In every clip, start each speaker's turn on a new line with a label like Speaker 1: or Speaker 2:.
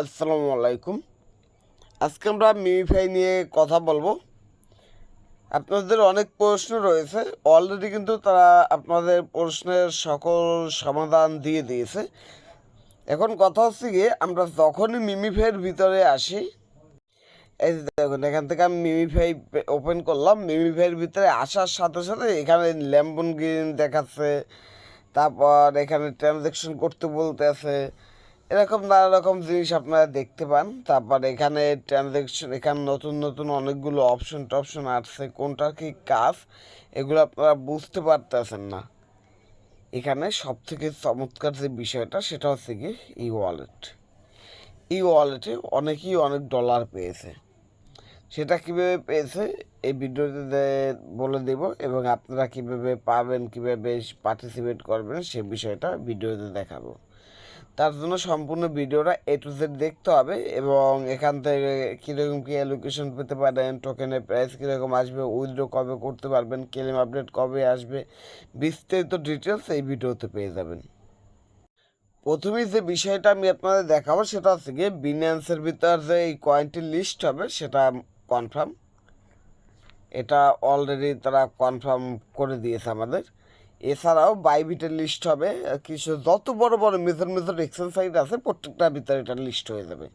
Speaker 1: আসসালামু আলাইকুম। আজকে আমরা মিমিফাই নিয়ে কথা বলব। আপনাদের অনেক প্রশ্ন রয়েছে। অলরেডি কিন্তু তারা আপনাদের প্রশ্নের সকল সমাধান দিয়ে দিয়েছে। এখন কথা হচ্ছে গিয়ে, আমরা যখনই মিমিফাইয়ের ভিতরে আসি, এই দেখুন, এখান থেকে আমি মিমিফাই ওপেন করলাম। মিমিফাইয়ের ভিতরে আসার সাথে সাথে এখানে ল্যাম্বন গ্রিন দেখাচ্ছে, তারপর এখানে ট্রানজ্যাকশন করতে বলতে আছে এরকম নানা রকম জিনিস আপনারা দেখতে পান। তারপর এখানে ট্রানজ্যাকশন এখানে নতুন নতুন অনেকগুলো অপশন টপশন আসছে। কোনটার কি কাজ, এগুলো আপনারা বুঝতে পারতেছেন না। এখানে সব থেকে চমৎকার যে বিষয়টা, সেটা হচ্ছে কি ই ওয়ালেট ই ওয়ালেটে অনেকেই অনেক ডলার পেয়েছে। সেটা কীভাবে পেয়েছে, এই ভিডিওতে বলে দেব এবং আপনারা কীভাবে পাবেন, কীভাবে পার্টিসিপেট করবেন, সে বিষয়টা ভিডিওতে দেখাবো। তার জন্য সম্পূর্ণ ভিডিওটা এ টু জেড দেখতে হবে এবং এখান থেকে কীরকম কী অ্যালোকেশন পেতে পারেন টোকেনের প্রাইস কীরকম আসবে উইথড্র কবে করতে পারবেন ক্লেম আপডেট কবে আসবে, বিস্তারিত ডিটেলস এই ভিডিওতে পেয়ে যাবেন। প্রথমেই যে বিষয়টা আমি আপনাদের দেখাবো সেটা হচ্ছে গিয়ে বিনান্সের ভিতর যে এই কয়েনটির লিস্ট হবে সেটা কনফার্ম এটা অলরেডি তারা কনফার্ম করে দিয়েছে আমাদের। এছাড়াও বাইবিটের লিস্ট হবে। কিছু যত বড় বড় মেজর মেজর এক্সেল সাইট আছে, প্রত্যেকটার ভিতরে এটা লিস্ট হয়ে যাবে।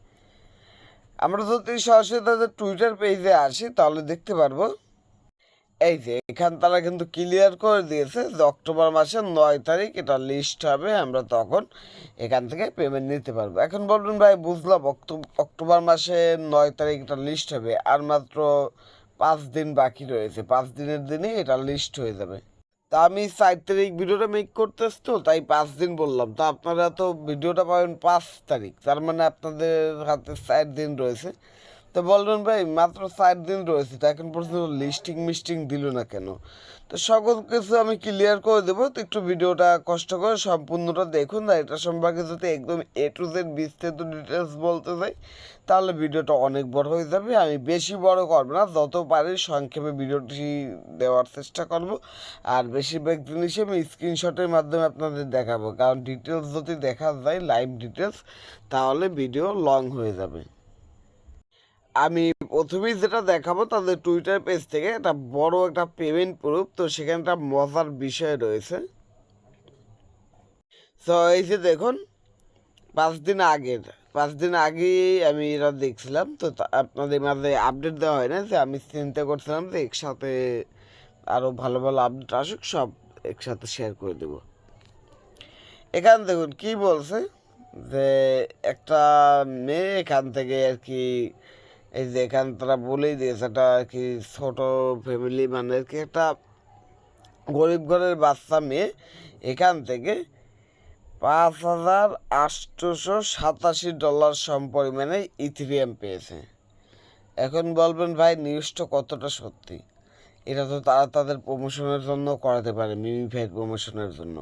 Speaker 1: আমরা যদি সরাসরি তাদের টুইটার পেজে আসি, তাহলে দেখতে পারব। এই যে, এখান তারা কিন্তু ক্লিয়ার করে দিয়েছে যে অক্টোবর মাসের নয় তারিখ এটা লিস্ট হবে, আমরা তখন এখান থেকে পেমেন্ট নিতে পারব। এখন বলবেন ভাই, বুঝলাম অক্টোবর মাসের নয় তারিখ এটা লিস্ট হবে, আর মাত্র পাঁচ দিন বাকি রয়েছে। পাঁচ দিনের দিনে এটা লিস্ট হয়ে যাবে। তা আমি চার তারিখ ভিডিওটা মেক করতে তো, তাই পাঁচ দিন বললাম। তো আপনারা তো ভিডিওটা পাবেন পাঁচ তারিখ, তার মানে আপনাদের হাতে চার দিন রয়েছে। তো বলবেন ভাই, মাত্র চার দিন রয়েছে, তো এখন পর্যন্ত লিস্টিং মিস্টিং দিল না কেন? তো সকল কিছু আমি ক্লিয়ার করে দেবো, তো একটু ভিডিওটা কষ্ট করে সম্পূর্ণটা দেখুন, আর এটা সম্পর্কে যদি একদম এ টু জেড বিস্তারিত ডিটেলস বলতে চাই তাহলে ভিডিওটা অনেক বড় হয়ে যাবে। আমি বেশি বড় করব না, যত পারি সংক্ষেপে ভিডিওটি দেওয়ার চেষ্টা করব, আর বেশিরভাগ জিনিসই আমি স্ক্রিনশটের মাধ্যমে আপনাদের দেখাবো। কারণ ডিটেলস যদি দেখা যায় লাইভ ডিটেলস তাহলে ভিডিও লং হয়ে যাবে। আমি প্রথমেই যেটা দেখাবো তাদের টুইটার পেজ থেকে একটা বড় একটা পেমেন্ট প্রুফ তো সেখানে একটা মজার বিষয় রয়েছে। তো এই যে দেখুন, পাঁচ দিন আগের, পাঁচ দিন আগেই আমি এটা দেখছিলাম, তো আপনাদের মাঝে আপডেট দেওয়া হয় না, যে আমি চিন্তা করছিলাম যে একসাথে আরও ভালো ভালো আপডেট আসুক, সব একসাথে শেয়ার করে দেব। এখান দেখুন, কি বলছে? যে একটা মেয়ে এখান থেকে আর কি এই যে এখান তারা বলেই দিয়েছে আর কি ছোট ফ্যামিলি মানে কি একটা গরিব ঘরের বাচ্চা মেয়ে, এখান থেকে পাঁচ হাজার আটশোশো সাতাশি ডলার সম পরিমাণে ইথিরিয়াম পেয়েছে। এখন বলবেন, ভাই নিউজটা কতটা সত্যি? এটা তো তারা তাদের প্রমোশনের জন্য করাতে পারে মিমিফাইয়ের প্রমোশনের জন্য।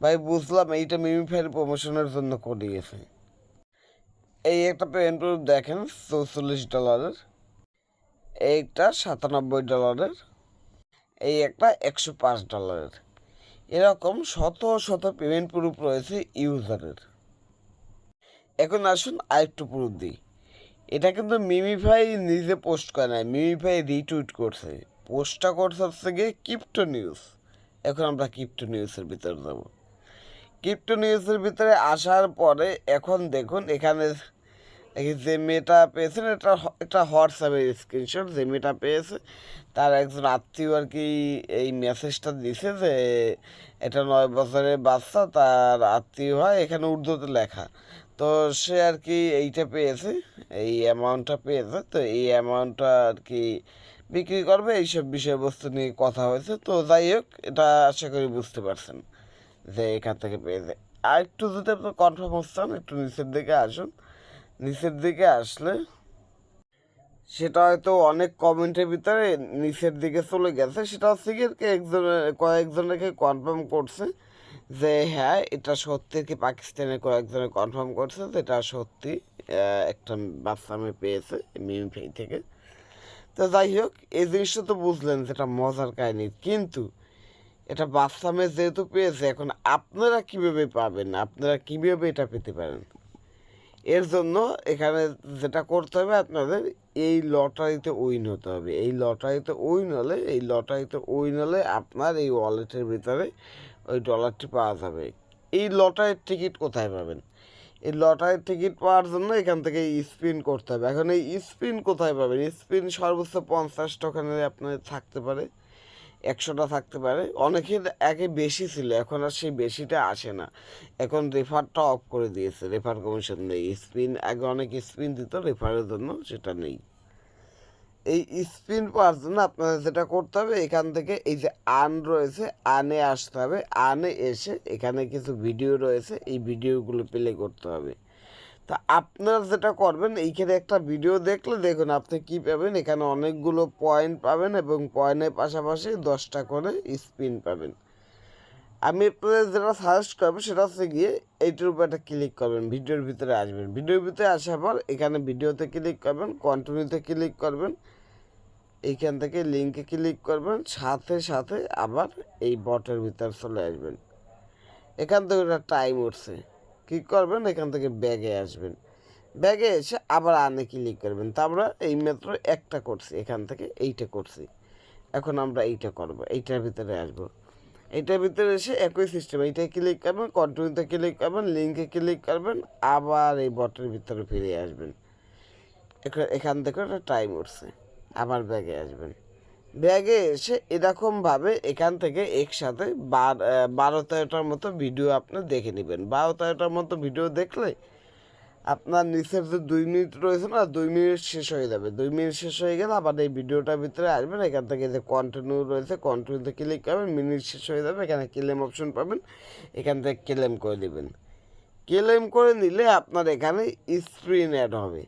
Speaker 1: ভাই, বুঝলাম, এইটা মিমি মিমিফাইয়ের প্রমোশনের জন্য করিয়েছে। এই একটা পেমেন্ট প্রুফ দেখেন, চৌচল্লিশ ডলারের। এইটা সাতানব্বই ডলারের। এই একটা একশো পাঁচ ডলারের। এরকম শত শত পেমেন্ট প্রুফ রয়েছে ইউজারের। এখন আসুন আরেকটু প্রুফ দিই। এটা কিন্তু মিমিফাই নিজে পোস্ট করে নাই, মিমিফাই রিটুইট করছে। পোস্টটা করছে হচ্ছে গিয়ে ক্রিপ্টো নিউজ। এখন আমরা ক্রিপ্টো নিউজের ভিতরে যাব। ক্রিপ্টো নিউজের ভিতরে আসার পরে এখন দেখুন এখানে যে মেয়েটা পেয়েছেন এটা একটা হোয়াটসঅ্যাপের স্ক্রিনশট যে মেয়েটা পেয়েছে, তার একজন আত্মীয় আর কি এই মেসেজটা দিছে যে, এটা নয় বছরের বাচ্চা, তার আত্মীয় হয় এখানে উর্দুতে লেখা। তো সে আর কি এইটা পেয়েছে, এই অ্যামাউন্টটা পেয়েছে, তো এই অ্যামাউন্টটা আর কি বিক্রি করবে, এইসব বিষয়বস্তু নিয়ে কথা হয়েছে। তো যাই হোক, এটা আশা করি বুঝতে পারছেন যে এখান থেকে পেয়েছে। আর একটু যদি আপনার কনফার্ম হচ্ছেন একটু নিচের দিকে আসুন নিচের দিকে আসলে, সেটা হয়তো অনেক কমেন্টের ভিতরে নিচের দিকে চলে গেছে। সেটা হচ্ছে কি একজনের কয়েকজনকে কনফার্ম করছে যে হ্যাঁ এটা সত্যি কি পাকিস্তানের কয়েকজনে কনফার্ম করছে যে, এটা সত্যি একটা বাচ্চা মেয়ে পেয়েছে মিমিফাই থেকে। তো যাই হোক, এই জিনিসটা তো বুঝলেন যেটা মজার কাহিনী। কিন্তু এটা বাচ্চা মেয়ে যেহেতু পেয়েছে, এখন আপনারা কীভাবে পাবেন? আপনারা কীভাবে এটা পেতে পারেন? এর জন্য এখানে যেটা করতে হবে আপনাদের, এই লটারিতে উইন হতে হবে। এই লটারিতে উইন হলে, এই লটারিতে উইন হলে আপনার এই ওয়ালেটের ভিতরে ওই ডলারটি পাওয়া যাবে। এই লটারির টিকিট কোথায় পাবেন? এই লটারির টিকিট পাওয়ার জন্য এখান থেকে স্পিন করতে হবে। এখন এই স্পিন কোথায় পাবেন? স্পিন সর্বোচ্চ পঞ্চাশ ওখানে আপনার থাকতে পারে। একশোটা থাকতে পারে। অনেকের আগে বেশি ছিল, এখন আর সেই বেশিটা আসে না। এখন রেফারটা অফ করে দিয়েছে, রেফার কমিশন নেই। স্পিন, আগে অনেক স্পিন দিত, রেফারের জন্য সেটা নেই। এই স্পিন পাওয়ার জন্য আপনাদের যেটা করতে হবে, এখান থেকে এই যে আন রয়েছে, আনে আসতে হবে। আনে এসে এখানে কিছু ভিডিও রয়েছে, এই ভিডিওগুলো প্লে করতে হবে। তা আপনারা যেটা করবেন, এইখানে একটা ভিডিও দেখলে দেখুন আপনি কি পাবেন। এখানে অনেকগুলো পয়েন্ট পাবেন এবং পয়েন্টের পাশাপাশি দশটা করে স্পিন পাবেন। আমি আপনাদের যেটা সাজেস্ট করব সেটা হচ্ছে গিয়ে এইটার উপর একটা ক্লিক করবেন ভিডিওর ভিতরে আসবেন। ভিডিওর ভিতরে আসার পর এখানে ভিডিওতে ক্লিক করবেন কন্টিনিউতে ক্লিক করবেন। এইখান থেকে লিঙ্কে ক্লিক করবেন, সাথে সাথে আবার এই বটের ভিতরে চলে আসবেন। এখান থেকে টাইম উঠছে। কী করবেন? এখান থেকে ব্যাগে আসবেন। ব্যাগে এসে আবার আনে ক্লিক করবেন। তা আমরা এই মাত্র একটা করছি। এখান থেকে এইটা করছি। এখন আমরা এইটা করব। এইটার ভিতরে আসব। এইটার ভিতরে এসে একই সিস্টেম এইটায় ক্লিক করবেন কন্টিনিউতে ক্লিক করবেন লিঙ্কে ক্লিক করবেন, আবার এই বটের ভিতরে ফিরে আসবেন। এখান থেকে একটা টাইম উঠছে। আবার ব্যাগে আসবেন। ব্যাগে এসে এরকমভাবে এখান থেকে একসাথে বার তেরোটার মতো ভিডিও আপনি দেখে নেবেন। বারো তেরোটার মতো ভিডিও দেখলে আপনার নিচের যে দুই মিনিট রয়েছে না, দুই মিনিট শেষ হয়ে যাবে। দুই মিনিট শেষ হয়ে গেলে আবার এই ভিডিওটার ভিতরে আসবেন। এখান থেকে যে কন্টিনিউ রয়েছে কন্টিনিউতে ক্লিক করবেন, মিনিট শেষ হয়ে যাবে। এখানে ক্লেম অপশন পাবেন। এখান থেকে ক্লেম করে দেবেন ক্লেম করে নিলে আপনার এখানে স্ক্রিন অ্যাড হবে।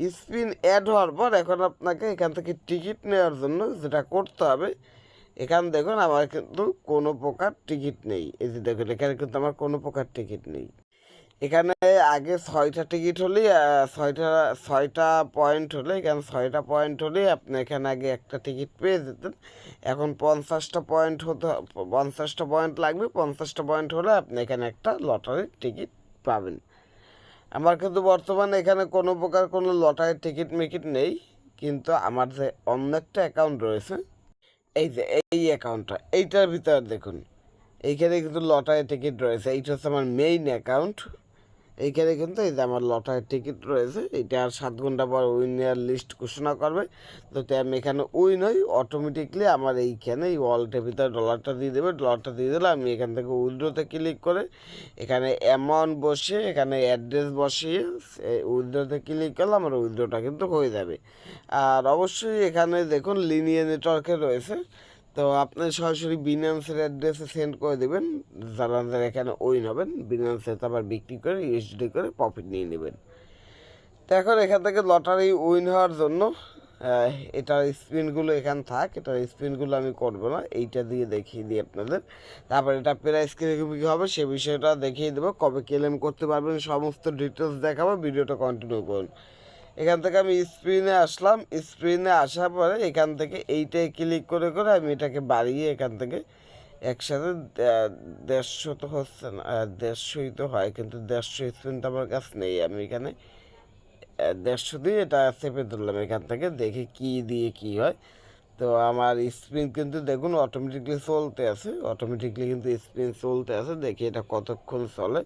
Speaker 1: স্পিন অ্যাড হওয়ার পর এখন আপনাকে এখান থেকে টিকিট নেওয়ার জন্য যেটা করতে হবে, এখান দেখুন আমার কিন্তু কোনো প্রকার টিকিট নেই। এই যে দেখুন, এখানে কিন্তু আমার কোনো প্রকার টিকিট নেই। এখানে আগে ছয়টা টিকিট হলেই ছয়টা ছয়টা পয়েন্ট হলে, এখানে ছয়টা পয়েন্ট হলেই আপনি এখানে আগে একটা টিকিট পেয়ে যেতেন। এখন পঞ্চাশটা পয়েন্ট হতে, পঞ্চাশটা পয়েন্ট লাগবে, পঞ্চাশটা পয়েন্ট হলে আপনি এখানে একটা লটারির টিকিট পাবেন। আমার কিন্তু বর্তমানে এখানে কোনো প্রকার কোনো লটারির টিকিট মিকিট নেই, কিন্তু আমার যে অন্য একটা অ্যাকাউন্ট রয়েছে, এই যে এই অ্যাকাউন্টটা এইটার ভিতরে দেখুন, এইখানে কিন্তু লটারি টিকিট রয়েছে, এইটা হচ্ছে আমার মেইন অ্যাকাউন্ট এইখানে কিন্তু এই যে আমার লটারির টিকিট রয়েছে, এটা আর সাত ঘণ্টা পর উইনার লিস্ট ঘোষণা করবে। তো আমি এখানে উইন হই অটোমেটিকলি আমার এইখানে এই ওয়ালেটের ভিতরে ডলারটা দিয়ে দেবে। ডলারটা দিয়ে দিলে আমি এখান থেকে উইথড্রোতে ক্লিক করে এখানে অ্যামাউন্ট বসিয়ে, এখানে অ্যাড্রেস বসিয়ে উইথড্রোতে ক্লিক করলে আমার উইথড্রোটা কিন্তু হয়ে যাবে। আর অবশ্যই এখানে দেখুন লিনিয়ে নেটওয়ার্কে রয়েছে। তো আপনি সরাসরি বিনান্সের অ্যাড্রেসে সেন্ড করে দেবেন, যারা যারা এখানে উইন হবেন বিনান্সে আবার বিক্রি করে ইউএসডি করে প্রফিট নিয়ে নেবেন। তো এখন এখান থেকে লটারি উইন হওয়ার জন্য এটার স্পিনগুলো এখান থাক, এটার স্পিনগুলো আমি করব না, এইটা দিয়ে দেখিয়ে দিই আপনাদের। তারপর এটা প্রাইস কীরকম কী হবে, সে বিষয়টা দেখিয়ে দেবো, কবে ক্লেম করতে পারবেন, সমস্ত ডিটেলস দেখাবো, ভিডিওটা কন্টিনিউ করুন। এখান থেকে আমি স্ক্রিনে আসলাম। স্ক্রিনে আসার পরে এখান থেকে এইটাই ক্লিক করে করে আমি এটাকে বাড়িয়ে এখান থেকে একসাথে দেড়শো তো হচ্ছে না দেড়শোই তো হয়, কিন্তু দেড়শো স্ক্রিন তো আমার কাছে নেই। আমি এখানে দেড়শো দিয়ে এটা চেপে ধরলাম এখান থেকে, দেখি কি দিয়ে কি হয়। তো আমার স্ক্রিন কিন্তু দেখুন অটোমেটিকলি চলতে আছে অটোমেটিকলি কিন্তু স্ক্রিন চলতে আছে, দেখি এটা কতক্ষণ চলে।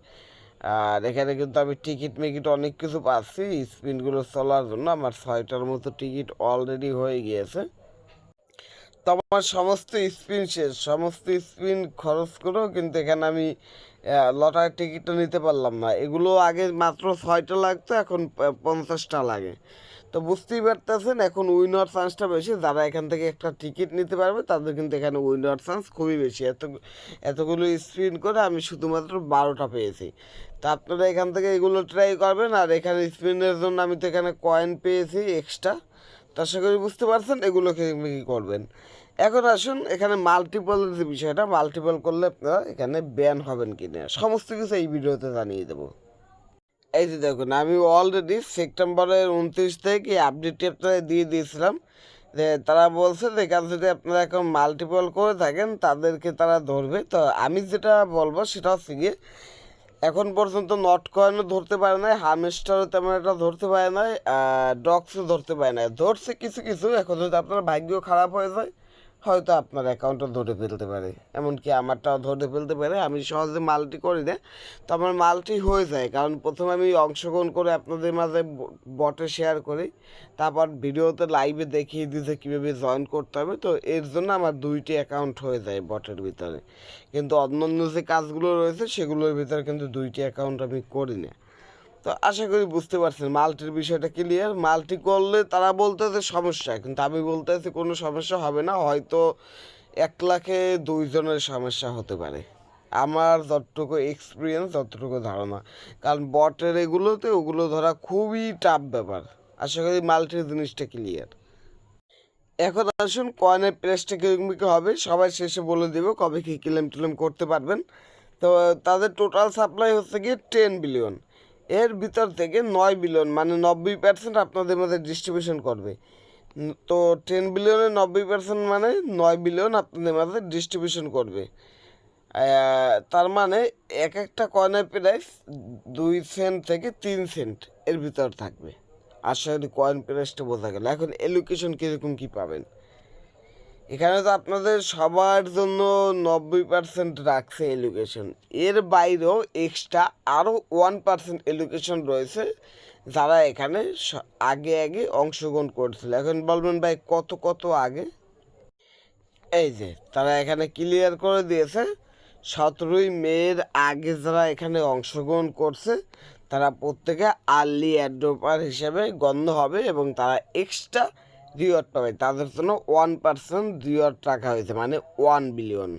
Speaker 1: আর এখানে কিন্তু আমি টিকিট মিকিট অনেক কিছু পাচ্ছি। স্পিনগুলো চলার জন্য আমার ছয়টার মতো টিকিট অলরেডি হয়ে গিয়েছে। তো আমার সমস্ত স্পিন শেষ। সমস্ত স্পিন খরচ করেও কিন্তু এখানে আমি লটারির টিকিটটা নিতে পারলাম না। এগুলো আগে মাত্র ছয়টা লাগতো, এখন পঞ্চাশটা লাগে। তো বুঝতেই পারতেছেন, এখন উইন হওয়ার চান্সটা বেশি। যারা এখান থেকে একটা টিকিট নিতে পারবে, তাদের কিন্তু এখানে উইন হওয়ার চান্স খুবই বেশি। এত, এতগুলো স্পিন করে আমি শুধুমাত্র বারোটা পেয়েছি। তা আপনারা এখান থেকে এগুলো ট্রাই করবেন, আর এখানে স্পিনের জন্য আমি তো এখানে কয়েন পেয়েছি এক্সট্রা তো আশা করি বুঝতে পারছেন, এগুলোকে কী করবেন। এখন আসুন, এখানে মাল্টিপল যে বিষয়টা মাল্টিপল করলে আপনারা এখানে ব্যান হবেন কি না সমস্ত কিছু এই ভিডিওতে জানিয়ে দেবো। এই যে দেখুন, আমি অলরেডি সেপ্টেম্বরের উনত্রিশ থেকে আপডেটটি আপনাদের দিয়ে দিয়েছিলাম যে তারা বলছে যে এখানে যদি আপনারা এখন মাল্টিপল করে থাকেন, তাদেরকে তারা ধরবে। তো আমি যেটা বলব সেটা হচ্ছে গিয়ে, এখন পর্যন্ত নট কয়েনও ধরতে পারে নাই হামস্টারও তেমন একটা ধরতে পারে নাই ডগসও ধরতে পারে নাই। ধরছে কিছু কিছু, এখন যদি আপনার ভাগ্য খারাপ হয়ে যায় হয়তো আপনার অ্যাকাউন্টও ধরে ফেলতে পারে। এমনকি আমারটাও ধরে ফেলতে পারে। আমি সহজে মালটি করি না। তো আমার মালটি হয়ে যায়। কারণ প্রথমে আমি অংশগ্রহণ করে আপনাদের মাঝে বটে শেয়ার করি। তারপর ভিডিওতে লাইভে দেখিয়ে দিতে কীভাবে জয়েন করতে হবে। তো এর জন্য আমার দুইটি অ্যাকাউন্ট হয়ে যায় বটের ভিতরে। কিন্তু অন্য অন্য যে কাজগুলো রয়েছে, সেগুলোর ভিতরে কিন্তু দুইটি অ্যাকাউন্ট আমি করি না। তো আশা করি বুঝতে পারছেন, মাল্টির বিষয়টা ক্লিয়ার মাল্টি করলে তারা বলতেছে সমস্যা, কিন্তু আমি বলতে বলতেছি কোনো সমস্যা হবে না, হয়তো এক লাখে দুইজনের সমস্যা হতে পারে। আমার যতটুকু এক্সপিরিয়েন্স যতটুকু ধারণা। কারণ বটের এগুলোতে, ওগুলো ধরা খুবই টাফ ব্যাপার। আশা করি মাল্টির জিনিসটা ক্লিয়ার এখন আসুন কয়েনের প্রেসটা কীরকম কী হবে, সবাই শেষে বলে দেব কবে কী ক্লেম টেলেম করতে পারবেন। তো তাদের টোটাল সাপ্লাই হচ্ছে গিয়ে টেন বিলিয়ন এর ভিতর থেকে নয় বিলিয়ন মানে নব্বই পার্সেন্ট আপনাদের মধ্যে ডিস্ট্রিবিউশন করবে। তো টেন বিলিয়নের নব্বই পার্সেন্ট মানে নয় বিলিয়ন আপনাদের মাঝে ডিস্ট্রিবিউশন করবে। তার মানে এক একটা কয়েনের প্রাইস দুই সেন্ট থেকে তিন সেন্ট এর ভিতর থাকবে। আশা করি কয়েন প্রাইসটা বোঝা গেল। এখন এলোকেশন কীরকম কী পাবেন? এখানে তো আপনাদের সবার জন্য নব্বই পার্সেন্ট রাখছে এডুকেশন এর বাইরেও এক্সট্রা আরও ওয়ান পার্সেন্ট এডুকেশন রয়েছে, যারা এখানে আগে আগে অংশগ্রহণ করছিল। এখন বলবেন ভাই, কত কত আগে? এই যে, তারা এখানে ক্লিয়ার করে দিয়েছে, সতেরোই মেয়ের আগে যারা এখানে অংশগ্রহণ করছে, তারা প্রত্যেকে আর্লি অ্যাডোপার হিসেবে গণ্য হবে এবং তারা এক্সট্রা রিওয়ার্ড পাবে। তাদের জন্য ওয়ান পার্সেন্ট রিওয়ার্ড রাখা হয়েছে মানে ওয়ান বিলিয়ন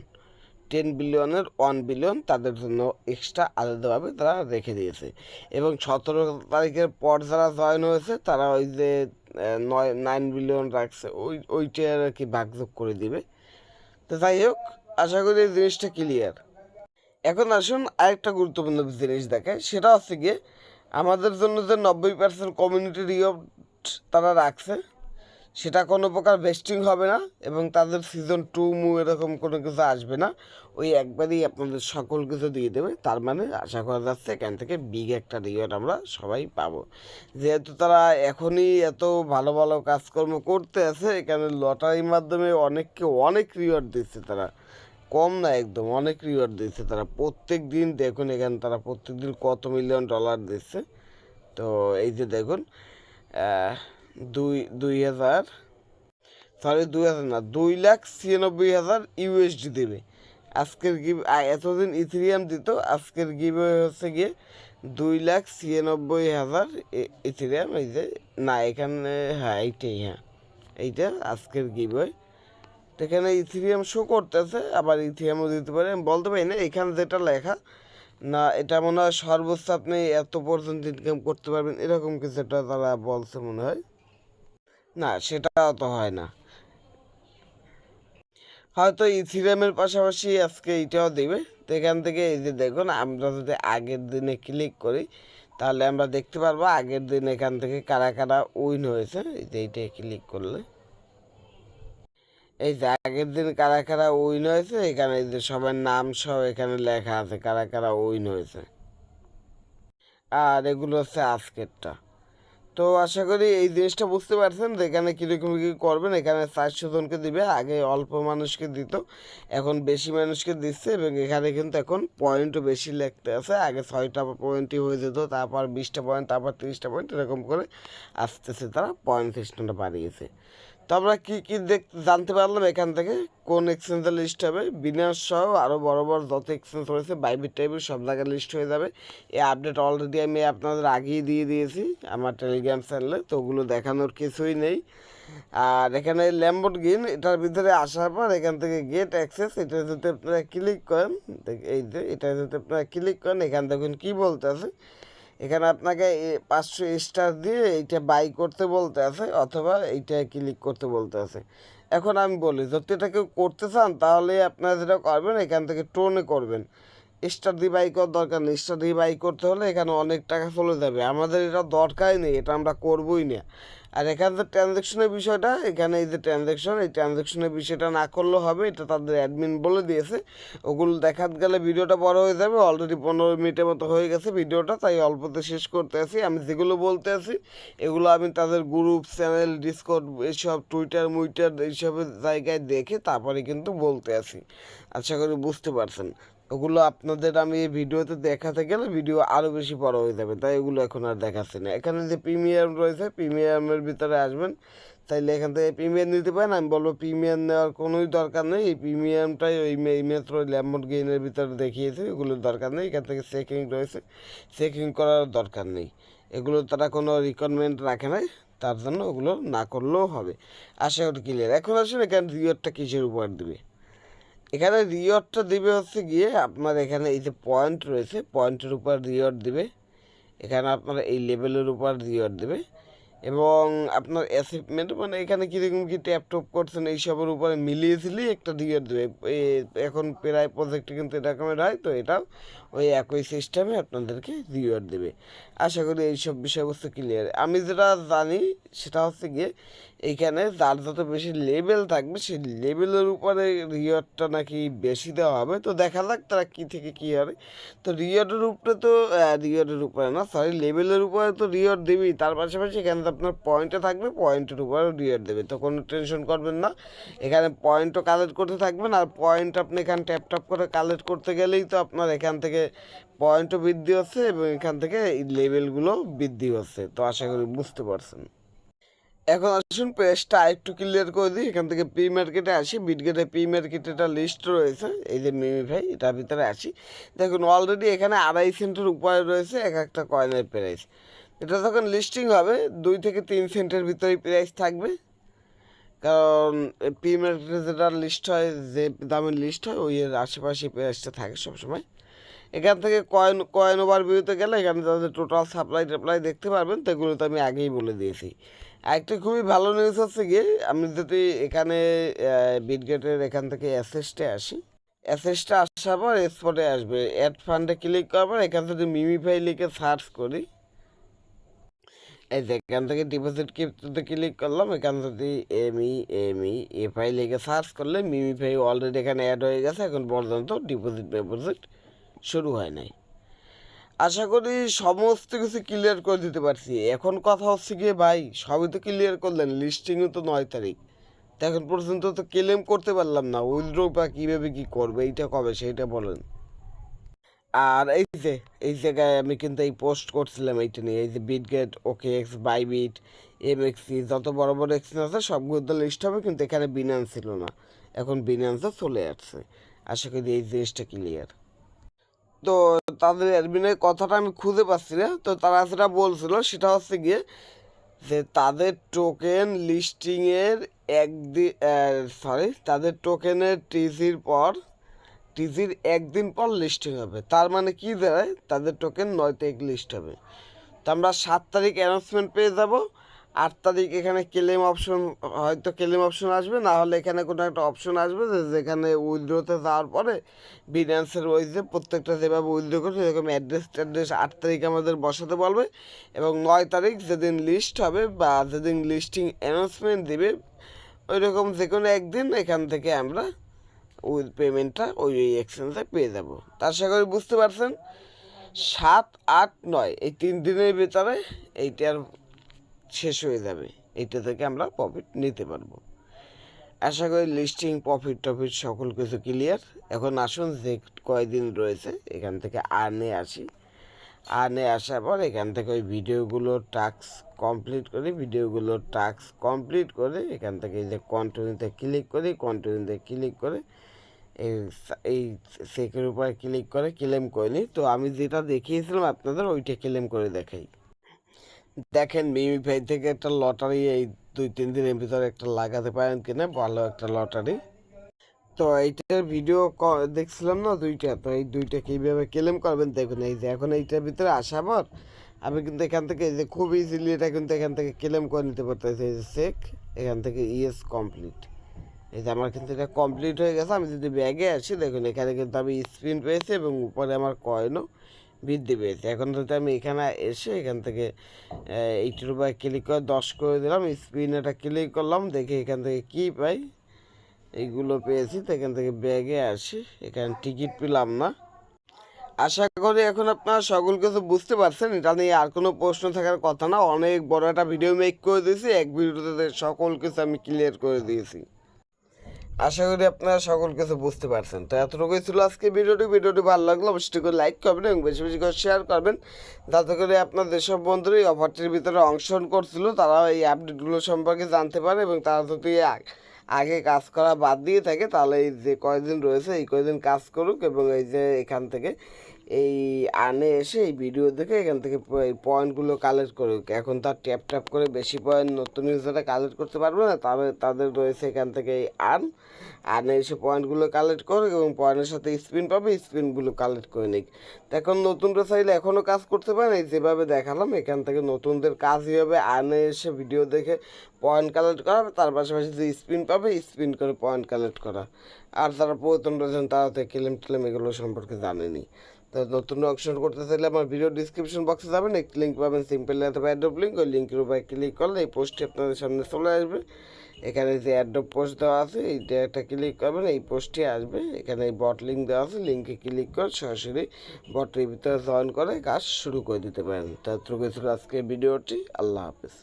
Speaker 1: টেন বিলিয়নের ওয়ান বিলিয়ন তাদের জন্য এক্সট্রা আলাদাভাবে তারা রেখে দিয়েছে। এবং সতেরো তারিখের পর যারা জয়েন হয়েছে, তারা ওই যে নয় নাইন বিলিয়ন রাখছে, ওই ওইটা আর কি ভাগযোগ করে দিবে। তো যাই হোক, আশা করি এই জিনিসটা ক্লিয়ার এখন আসুন আরেকটা গুরুত্বপূর্ণ জিনিস দেখায় সেটা হচ্ছে গিয়ে আমাদের জন্য যে নব্বই পার্সেন্ট কমিউনিটি রিওয়ার্ড তারা রাখছে সেটা কোনো প্রকার বেস্টিং হবে না এবং তাদের সিজন টু মু এরকম কোনো কিছু আসবে না। ওই একবারই আপনাদের সকল কিছু দিয়ে দেবে। তার মানে আশা করা যাচ্ছে এখান থেকে বিগ একটা রিওয়ার্ড আমরা সবাই পাবো। যেহেতু তারা এখনই এত ভালো ভালো কাজকর্ম করতে আছে, এখানে লটারির মাধ্যমে অনেককে অনেক রিওয়ার্ড দিচ্ছে তারা। কম না একদম, অনেক রিওয়ার্ড দিচ্ছে তারা। প্রত্যেক দিন দেখুন এখানে তারা প্রত্যেক দিন কত মিলিয়ন ডলার দিচ্ছে। তো এই যে দেখুন দুই দুই হাজার। সরি দুই হাজার না, দুই লাখ ছিয়ানব্বই হাজার ইউএসডি দেবে। আজকের গিভ এতদিন ইথিরিয়াম দিত, আজকের গিভ হচ্ছে গিয়ে দুই লাখ ছিয়ানব্বই হাজার ইথিরিয়াম এই যে, না, এখানে হ্যাঁ এইটাই হ্যাঁ এইটা আজকের গিভ এখানে ইথিরিয়াম শো করতেছে, আবার ইথিরিয়ামও দিতে পারে। আমি বলতে পারি না, এখানে যেটা লেখা, না, এটা মনে হয় সর্বোচ্চ আপনি এত পর্যন্ত ইনকাম করতে পারবেন, এরকম কিছু একটা তারা বলছে মনে হয়। না সেটাও তো হয় না। হয়তো ইথিরিয়ামের পাশাপাশি আজকে এইটাও দিবে। তো এখান থেকে এই যে দেখুন, আমরা যদি আগের দিনে ক্লিক করি, তাহলে আমরা দেখতে পারব আগের দিন এখান থেকে কারা কারা উইন হয়েছে। এই যে এইটাই ক্লিক করলে। এই যে আগের দিন কারা কারা উইন হয়েছে, এখানে এই যে সবার নাম সব এখানে লেখা আছে, কারা কারা উইন হয়েছে। আর এগুলো হচ্ছে আজকেরটা। তো আশা করি এই জিনিসটা বুঝতে পারছেন যে এখানে কীরকম কী করবেন, এখানে চারশো জনকে দিবে, আগে অল্প মানুষকে দিত, এখন বেশি মানুষকে দিচ্ছে এবং এখানে কিন্তু এখন পয়েন্টও বেশি লিখতে আছে, আগে ছয়টা পয়েন্টই হয়ে যেত, তারপর বিশটা পয়েন্ট তারপর তিরিশটা পয়েন্ট এরকম করে আসতেছে, তারা পয়েন্ট সিস্টেমটা বাড়িয়েছে। তো আমরা কী কী দেখ, জানতে পারলাম এখান থেকে কোন এক্সচেঞ্জের লিস্ট হবে? বিনাশ সহ আরও বড় বড় যত এক্সচেঞ্জ রয়েছে বাইবিট টাইপের সব জায়গায় লিস্ট হয়ে যাবে। এই আপডেট অলরেডি আমি আপনাদের আগেই দিয়ে দিয়েছি আমার টেলিগ্রাম চ্যানেলে তো ওগুলো দেখানোর কিছুই নেই। আর এখানে ল্যাম্বোর্ড গিন এটার ভিতরে আসার পর এখান থেকে গেট অ্যাক্সেস এটা যদি আপনারা ক্লিক করেন এই যে, এটা যদি আপনারা ক্লিক করেন, এখান দেখুন কী বলতে আছে? এখানে আপনাকে পাঁচশো স্টার দিয়ে এইটা বাই করতে বলতে আছে অথবা এইটা ক্লিক করতে বলতে আছে। এখন আমি বলি, যদি এটা কেউ করতে চান তাহলে আপনারা যেটা করবেন, এখান থেকে টোনে করবেন। দিয়ে বাই করার দরকার নেই। দিয়ে বাই করতে হলে এখানে অনেক টাকা চলে যাবে। আমাদের এটা দরকারই নেই, এটা আমরা করবোই না। আর এখানে যে ট্রানজ্যাকশনের বিষয়টা, এখানে এই যে ট্রানজ্যাকশন এই ট্রানজ্যাকশনের বিষয়টা না করলেও হবে, এটা তাদের অ্যাডমিন বলে দিয়েছে। ওগুলো দেখাতে গেলে ভিডিওটা বড় হয়ে যাবে অলরেডি পনেরো মিনিটের মতো হয়ে গেছে ভিডিওটা, তাই অল্পতে শেষ করতে আছি। আমি যেগুলো বলতে আছি, এগুলো আমি তাদের গ্রুপ চ্যানেল ডিসকর্ড এইসব টুইটার মুইটার এইসব জায়গায় দেখে তারপরে কিন্তু বলতে আছি। আশা করি বুঝতে পারছেন। ওগুলো আপনাদের আমি ভিডিওতে দেখাতে গেলে ভিডিও আরও বেশি বড় হয়ে যাবে, তাই এগুলো এখন আর দেখাচ্ছি না। এখানে যে প্রিমিয়াম রয়েছে, প্রিমিয়ামের ভিতরে আসবেন, তাইলে এখান থেকে প্রিমিয়াম নিতে পারেন, আমি বলব প্রিমিয়াম নেওয়ার কোনোই দরকার নেই, এই প্রিমিয়ামটাই ওই মাত্র ল্যাম্বর গেইনের ভিতরে দেখিয়েছে এগুলোর দরকার নেই, এখান থেকে চেকিং রয়েছে, চেকিং করার দরকার নেই। এগুলো তারা কোনো রিকোয়ারমেন্ট রাখে নাই, তার জন্য ওগুলো না করলেও হবে। আশা করি ক্লিয়ার এখন আসুন এখানে রিওয়ার্ডটা কিসের উপর দিবে? এখানে রিওয়ার্ডটা দিবে হচ্ছে গিয়ে আপনার এখানে এই যে পয়েন্ট রয়েছে পয়েন্টের উপর রিওয়ার্ড দিবে। এখানে আপনার এই লেভেলের উপর রিওয়ার্ড দেবে। এবং আপনার অ্যাচিভমেন্ট মানে এখানে কীরকম কী ট্যাপ টপ করছেন এইসবের উপরে মিলিয়ে ঝিলিয়ে একটা রিওয়ার্ড দেবে। এখন প্রায় প্রজেক্টে কিন্তু এরকমের হয়, তো এটাও ওই একই সিস্টেমে আপনাদেরকে রিওয়ার্ড দেবে। আশা করি এইসব বিষয়বস্তু ক্লিয়ার আমি যেটা জানি সেটা হচ্ছে গিয়ে এইখানে যার যত বেশি লেভেল থাকবে সেই লেভেলের উপরে রিওয়ার্ডটা নাকি বেশি দেওয়া হবে। তো দেখা যাক তারা কী থেকে কী হবে তো রিওয়ার্ডের উপরে তো রিওয়ার্ডের উপরে না সরি লেভেলের উপরে তো রিওয়ার্ড দেবেই। তার পাশাপাশি এখানে তো আপনার পয়েন্টে থাকবে পয়েন্টের উপরেও রিওয়ার্ড দেবে। তো কোনো টেনশন করবেন না। এখানে পয়েন্টও কালেক্ট করতে থাকবেন আর পয়েন্ট আপনি এখানে ট্যাপ ট্যাপ করে কালেক্ট করতে গেলেই তো আপনার এখান থেকে পয়েন্টও বৃদ্ধি হচ্ছে এবং এখান থেকে লেভেলগুলো বৃদ্ধি হচ্ছে। তো আশা করি বুঝতে পারছেন। এখন আসুন পেজটা আরেকটু ক্লিয়ার করে দিই। এখান থেকে প্রি মার্কেটে আসি। বিটগেটে প্রি মার্কেটে একটা লিস্ট রয়েছে। এই যে মিমি ভাই, এটার ভিতরে আসি। দেখুন অলরেডি এখানে আড়াই সেন্টের উপরে রয়েছে এক একটা কয়েনের প্রাইস এটা যখন লিস্টিং হবে, দুই থেকে তিন সেন্টের ভিতরে প্রাইস থাকবে। কারণ প্রি মার্কেটে যেটা লিস্ট হয়, যে দামের লিস্ট হয়, ওই এর আশেপাশে প্রাইসটা থাকে সবসময়। এখান থেকে কয়েন কয়েন ওভার ভিউতে গেলে এখানে তাদের টোটাল সাপ্লাই টাপ্লাই দেখতে পারবেন, তো এগুলো তো আমি আগেই বলে দিয়েছি। একটা খুবই ভালো নিউজ হচ্ছে গিয়ে, আমি যদি এখানে বিটগেটের এখান থেকে অ্যাসেসটে আসি অ্যাসেসটা আসার পর স্পটে আসবে। অ্যাড ফান্ডে ক্লিক করার পর এখান থেকে মিমিফাই লিখে সার্চ করি। এই যে এখান থেকে ডিপোজিট ক্রিপ্টোতে ক্লিক করলাম, এখান থেকে M E M E F I লিখে সার্চ করলে মিমিফাই অলরেডি এখানে অ্যাড হয়ে গেছে, এখন পর্যন্ত ডিপোজিট ডিপোজিট শুরু হয় নাই। আশা করি সমস্ত কিছু ক্লিয়ার করে দিতে পারছি। এখন কথা হচ্ছে গিয়ে, ভাই, সবই তো ক্লিয়ার করলেন লিস্টিংও তো নয় তারিখ। তো এখন পর্যন্ত তো ক্লেম করতে পারলাম না। উইথড্র বা কীভাবে কী করবে, এইটা কবে, সেইটা বলেন। আর এই যে, এই জায়গায় আমি কিন্তু এই পোস্ট করছিলাম এইটা নিয়ে। এই যে বিটগেট ওকে এক্স বাইবিট এম এক্সি যত বড় বড় এক্সচেঞ্জ আছে সবগুলো তো লিস্ট হবে, কিন্তু এখানে বিনান্স ছিল না। এখন বিনান্সও চলে আসছে। আশা করি এই জিনিসটা ক্লিয়ার তো তাদের অ্যাডমিনের কথাটা আমি খুঁজে পাচ্ছি না। তো তারা যেটা বলছিল সেটা হচ্ছে গিয়ে যে তাদের টোকেন লিস্টিংয়ের একদিন সরি তাদের টোকেনের টিজির পর টিজির একদিন পর লিস্টিং হবে। তার মানে কি দাঁড়ায়? তাদের টোকেন নয় তারিখ লিস্ট হবে। তো আমরা সাত তারিখ অ্যানাউন্সমেন্ট পেয়ে যাব। আট তারিখ এখানে ক্লেম অপশন হয়তো ক্লেম অপশন আসবে, না হলে এখানে কোনো একটা অপশন আসবে যেখানে উইথড্রোতে যাওয়ার পরে বিনান্সের ওই যে প্রত্যেকটা যেভাবে উইথড্রো করছে এরকম অ্যাড্রেস ট্যাড্রেস আট তারিখ আমাদের বসাতে বলবে এবং নয় তারিখ যেদিন লিস্ট হবে বা যেদিন লিস্টিং অ্যানাউন্সমেন্ট দিবে ওই রকম যে কোনো একদিন এখান থেকে আমরা উইথ পেমেন্টটা ওই ওই এক্সচেঞ্জে পেয়ে যাব। তা আশা করি বুঝতে পারছেন, সাত, আট, নয়, এই তিন দিনের ভিতরে এইটার শেষ হয়ে যাবে। এটা থেকে আমরা প্রফিট নিতে পারব। আশা করি লিস্টিং প্রফিট টফিট সকল কিছু ক্লিয়ার এখন আসুন যে কয়দিন রয়েছে, এখান থেকে আর্নে আসি। আর্নে আসার পর এখান থেকে ওই ভিডিওগুলো টাস্ক কমপ্লিট করি ভিডিওগুলো টাস্ক কমপ্লিট করে, এখান থেকে যে কন্টিনিউতে ক্লিক করি কন্টিনিউতে ক্লিক করে, এই এই চেকের উপরে ক্লিক করে ক্লেম করে নিই তো আমি যেটা দেখিয়েছিলাম আপনাদের, ওইটা ক্লেম করে দেখাই। দেখেন, মিমি মিমিফাই থেকে একটা লটারি এই দুই, তিন দিনের ভিতরে একটা লাগাতে পারেন কিনা, ভালো একটা লটারি। তো এইটার ভিডিও দেখছিলাম না দুইটা, তো এই দুইটা কীভাবে ক্লেম করবেন দেখুন, এই যে এখন এইটার ভিতরে আসার পর আমি কিন্তু এখান থেকে এই যে খুব ইজিলি এটা কিন্তু এখান থেকে ক্লেম করে নিতে পারতেছি, এই যে চেক এখান থেকে ইএস কমপ্লিট এই যে আমার কিন্তু এটা কমপ্লিট হয়ে গেছে, আমি যদি ব্যাগে আসি, দেখুন, এখানে কিন্তু আমি স্পিন পেয়েছি এবং উপরে আমার কয়েনও বৃদ্ধি পেয়েছে। এখন যদি আমি এখানে এসে এখান থেকে এইটির উপরে ক্লিক করে দশ করে দিলাম স্পিন এটা ক্লিক করলাম, দেখি এখান থেকে কী পাই। এইগুলো পেয়েছি, তো এখান থেকে ব্যাগে আসি। এখানে টিকিট পেলাম না। আশা করি এখন আপনারা সকল কিছু বুঝতে পারছেন। এটা নিয়ে আর কোনো প্রশ্ন থাকার কথা না। অনেক বড় একটা ভিডিও মেক করে দিয়েছি। এক ভিডিওতে সকল কিছু আমি ক্লিয়ার করে দিয়েছি। আশা করি আপনারা সকল কিছু বুঝতে পারছেন। তো এতটুকুই ছিল আজকে ভিডিওটি। ভিডিওটি ভালো লাগল অবশ্যই করে লাইক করবেন এবং বেশি বেশি করে শেয়ার করবেন। যাতে করে আপনার যেসব বন্ধুরা এই অফারটির ভিতরে অংশগ্রহণ করছিল। তারা এই আপডেটগুলো সম্পর্কে জানতে পারে এবং তারা যদি আগ- কাজ করা বাদ দিয়ে থাকে, তাহলে এই যে কয়দিন রয়েছে, এই কয়দিন কাজ করুক এবং এই যে এখান থেকে এই আনে এসে এই ভিডিও দেখে এখান থেকে এই পয়েন্টগুলো কালেক্ট করুক এখন তার ট্যাপ ট্যাপ করে বেশি পয়েন্ট নতুন ইউজাররা কালেক্ট করতে পারবে না। তবে তাদের রয়েছে এখান থেকে এই আর্ন আর্নে এসে পয়েন্টগুলো কালেক্ট করুক এবং পয়েন্টের সাথে স্পিন পাবে স্পিনগুলো কালেক্ট করে নিক। এখন নতুনরা চাইলে এখনও কাজ করতে এই যেভাবে দেখালাম, এখান থেকে নতুনদের কাজই হবে। আর্নে এসে ভিডিও দেখে পয়েন্ট কালেক্ট করা তার পাশাপাশি যে স্পিন পাবে স্পিন করে পয়েন্ট কালেক্ট করা। আর যারা পুরাতন রয়েছেন তারা তো ক্লেম টেলেম এগুলো সম্পর্কে জানেনি। নতুন অপশন করতে চাইলে আমার ভিডিও ডিসক্রিপশন বক্সে যাবেন একটি লিঙ্ক পাবেন সিম্পল অথবা অ্যাড্রপ লিঙ্ক ওই লিঙ্কের উপরে ক্লিক করলে এই পোস্টটি আপনাদের সামনে চলে আসবে। এখানে যে অ্যাড্রপ পোস্ট দেওয়া আছে এইটা একটা ক্লিক করবেন, এই পোস্টটি আসবে। এখানে এই বট লিঙ্ক দেওয়া আছে লিঙ্কে ক্লিক করে সরাসরি বটের ভিতরে জয়েন করে কাজ শুরু করে দিতে পারেন। তার ছিল আজকে ভিডিওটি আল্লাহ হাফিজ।